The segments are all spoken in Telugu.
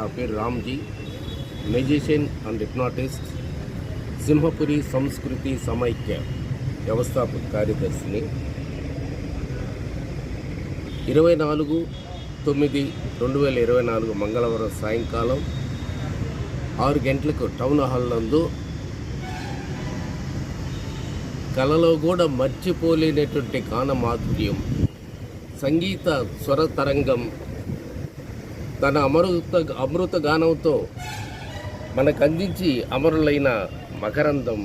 నా పేరు Ramji. Magician and hypnotist. Simhapuri సంస్కృతి సమైక్య వ్యవస్థాపక కార్యదర్శిని. ఇరవై నాలుగు తొమ్మిది రెండు వేల ఇరవై నాలుగు మంగళవారం సాయంకాలం ఆరు గంటలకు టౌన్ హాల్ నందు కళలో కూడా మర్చిపోలేనటువంటి గాన మాధుర్యం సంగీత స్వర తరంగం తన అమృత అమృత గానంతో మనకు అందించి అమరులైన మకరందం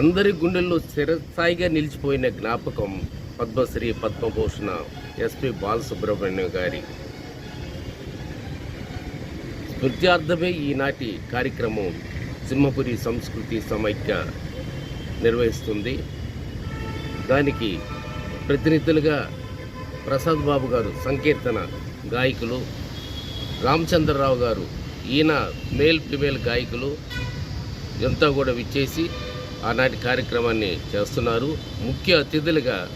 అందరి గుండెల్లో స్థిరస్థాయిగా నిలిచిపోయిన జ్ఞాపకం పద్మశ్రీ పద్మభూషణ ఎస్పి బాలసుబ్రహ్మణ్యం గారి. స్మృత్యార్థమే ఈనాటి కార్యక్రమం సింహపురి సంస్కృతి సమైక్య నిర్వహిస్తుంది. దానికి ప్రతినిధులుగా ప్రసాద్ బాబు గారు సంకీర్తన గాయకులు రామచంద్రరావు గారు ఈయన మేల్ ఫిమేల్ గాయకులు ఎంతా కూడా విచ్చేసి ఆనాటి కార్యక్రమాన్ని చేస్తున్నారు. ముఖ్య అతిథులుగా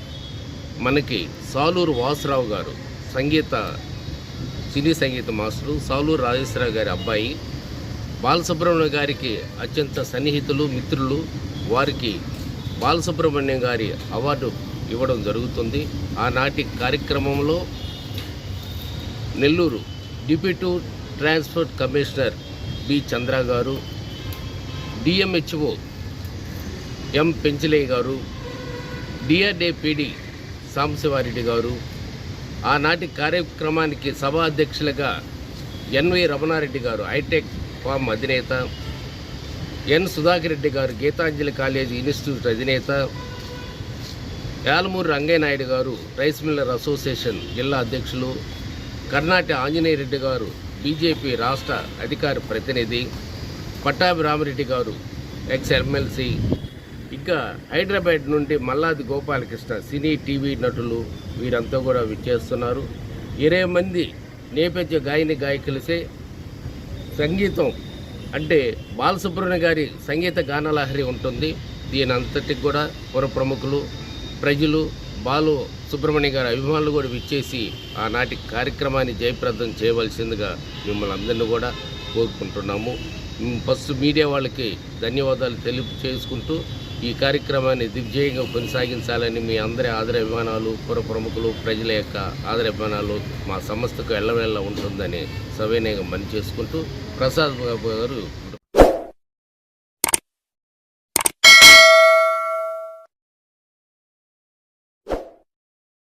మనకి సాలూరు వాసురావు గారు సంగీత సినీ సంగీత మాస్టరు సాలూరు రాజేశ్వరరావు గారి అబ్బాయి బాలసుబ్రహ్మణ్యం గారికి అత్యంత సన్నిహితులు మిత్రులు. వారికి బాలసుబ్రహ్మణ్యం గారి అవార్డు ఇవ్వడం జరుగుతుంది. ఆనాటి కార్యక్రమంలో Nellore deputy transport commissioner B Chandra గారు డిఎంహెచ్ఓ ఎం పెంచలయ్య గారు డిఆర్డిపిడి సాంబశివారెడ్డి గారు. ఆనాటి కార్యక్రమానికి సభా అధ్యక్షులుగా ఎన్వి రమణారెడ్డి గారు హైటెక్ ఫామ్ అధినేత. ఎన్ సుధాకర్ రెడ్డి గారు గీతాంజలి కాలేజీ ఇన్స్టిట్యూట్ అధినేత. యాలమూరు రంగయ్య నాయుడు గారు రైస్ మిల్లర్ అసోసియేషన్ జిల్లా అధ్యక్షులు. కర్ణాటి ఆంజనేయ రెడ్డి గారు బీజేపీ రాష్ట్ర అధికార ప్రతినిధి పట్టాభి రామరెడ్డి గారు ఎక్స్ ఎమ్మెల్సీ ఇంకా హైదరాబాద్ నుండి మల్లాది గోపాలకృష్ణ సినీ టీవీ నటులు వీరంతా కూడా విచ్చేస్తున్నారు. ఇరవై మంది నేపథ్య గాయని గాయకులసే సంగీతం అంటే బాలసుబ్రహ్మణ్య గారి సంగీత గానలహరి ఉంటుంది. దీని అంతటికి కూడా పుర ప్రముఖులు ప్రజలు బాలు సుబ్రహ్మణ్య గారి అభిమానులు కూడా విచ్చేసి ఆనాటి కార్యక్రమాన్ని జయప్రదం చేయవలసిందిగా మిమ్మల్ని అందరినీ కూడా కోరుకుంటున్నాము. ఫస్ట్ మీడియా వాళ్ళకి ధన్యవాదాలు తెలుపు చేసుకుంటూ ఈ కార్యక్రమాన్ని దిగ్విజయంగా కొనసాగించాలని మీ అందరి ఆదర అభిమానాలు పుర ప్రముఖులు ప్రజల యొక్క ఆదర అభిమానాలు మా సంస్థకు ఎల్లవేళ్ళ ఉంటుందని సవినయంగా పనిచేసుకుంటూ ప్రసాద్ బాబు గారు